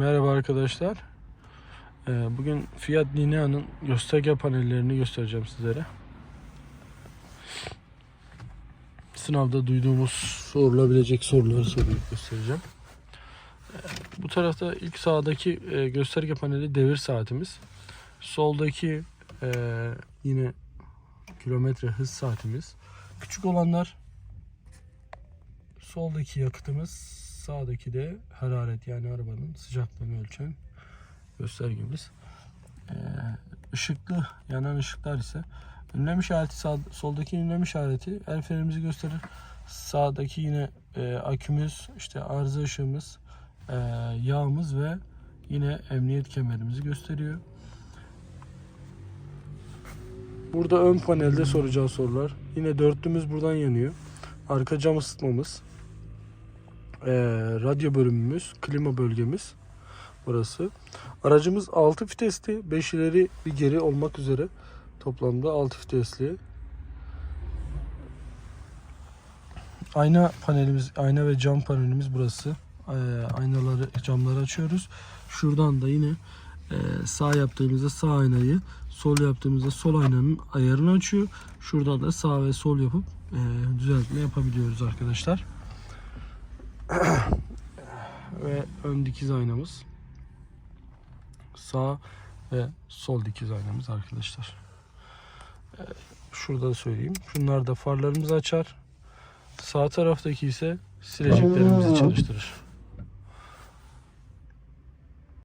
Merhaba arkadaşlar. Ee, Bugün Fiat Linea'nın gösterge panellerini göstereceğim sizlere. Sınavda duyduğumuz sorulabilecek soruları sorup göstereceğim. Ee, Bu tarafta ilk sağdaki e, gösterge paneli devir saatimiz. Soldaki e, yine kilometre hız saatimiz. Küçük olanlar soldaki yakıtımız, sağdaki de hararet yani arabanın sıcaklığını ölçen göstergemiz. Ee, ışıklı yanan ışıklar ise ünlem işareti sağ, soldaki ünlem işareti el frenimizi gösterir. Sağdaki yine e, akümüz, işte arıza ışığımız, e, yağımız ve yine emniyet kemerimizi gösteriyor. Burada ön panelde soracağı sorular. Yine dörtlümüz buradan yanıyor. Arka cam ısıtmamız. Ee, radyo bölümümüz, klima bölgemiz burası. Aracımız 6 vitesli, 5 ileri bir geri olmak üzere toplamda 6 vitesli. Ayna panelimiz, ayna ve cam panelimiz burası. Ee, aynaları, camları açıyoruz. Şuradan da yine e, sağ yaptığımızda sağ aynayı, sol yaptığımızda sol aynanın ayarını açıyor. Şuradan da sağ ve sol yapıp e, düzeltme yapabiliyoruz arkadaşlar. ve ön dikiz aynamız. Sağ ve sol dikiz aynamız arkadaşlar. Ee, Şurada da söyleyeyim. Şunlar da farlarımızı açar. Sağ taraftaki ise sileceklerimizi çalıştırır.